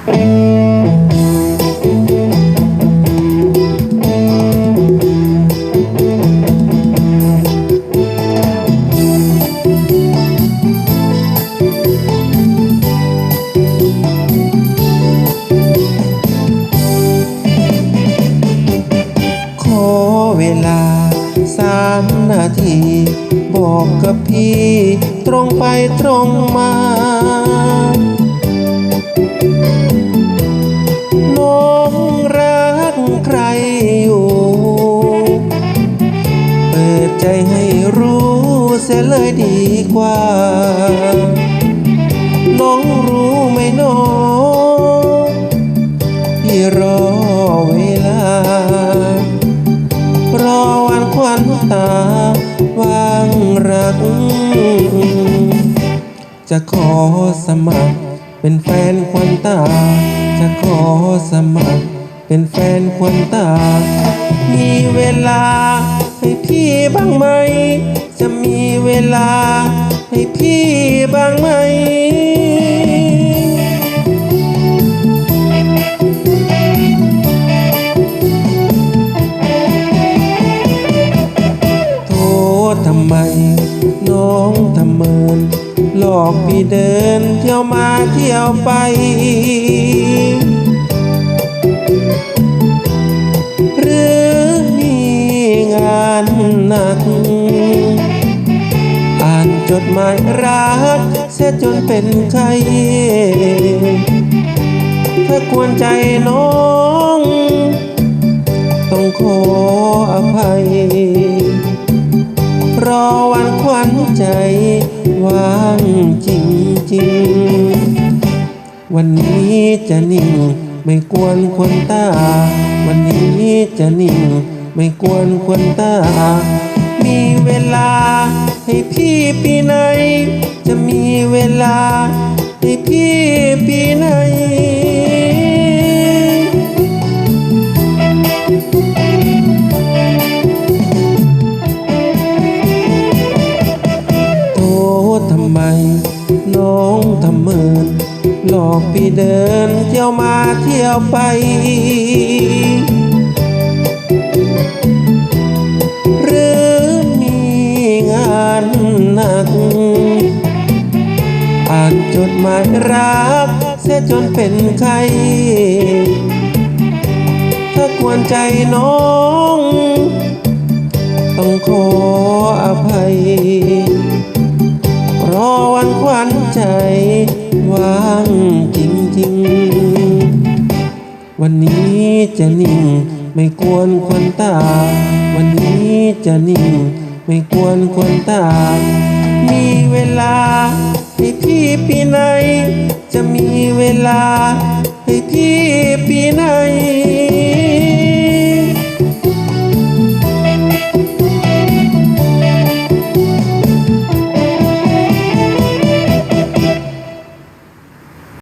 ขอเวลาสามนาที บอกกับพี่ ตรงไปตรงมา ใครอยู่ เปิดใจให้รู้เสียเลยดีกว่า น้องรู้ไหมน้องพี่รอเวลา รอวันควันตาวางรัก จะขอสมัครเป็นแฟนควันตา จะขอสมัคร เป็นแฟนควันตา มีเวลาให้พี่บ้างไหม จะมีเวลาให้พี่บ้างไหมโทษทำไม น้องทำเมิน หลอกพี่เดินเที่ยวมาเที่ยวไป อ่านจดหมายรักเสียจนเป็นไข้ถ้าควรใจน้อง ต้องขออภัย รอวันควันใจว่างจริงจริงๆวันนี้จะนิ่งไม่กวนควรตา วันนี้จะนิ่งไม่กวนควรตา เวลา ให้พี่ปีไหน จะมีเวลา ให้พี่ปีไหนโทษทำไม น้องทำเมินหลอกพี่เดินเที่ยวมาเที่ยวไปหรือง ก อ่านจดหมายรัก เสียจนเป็นไข้ถ้าควรใจน้อง ต้องขออภัย รอวันควันใจว่างจริงๆ วันนี้จะนิ่งไม่กวนควันตา วันนี้จะนิ่งไม่กวนควันตา ให้พี่ปีไหน จะมีเวลา ให้พี่ปีไหน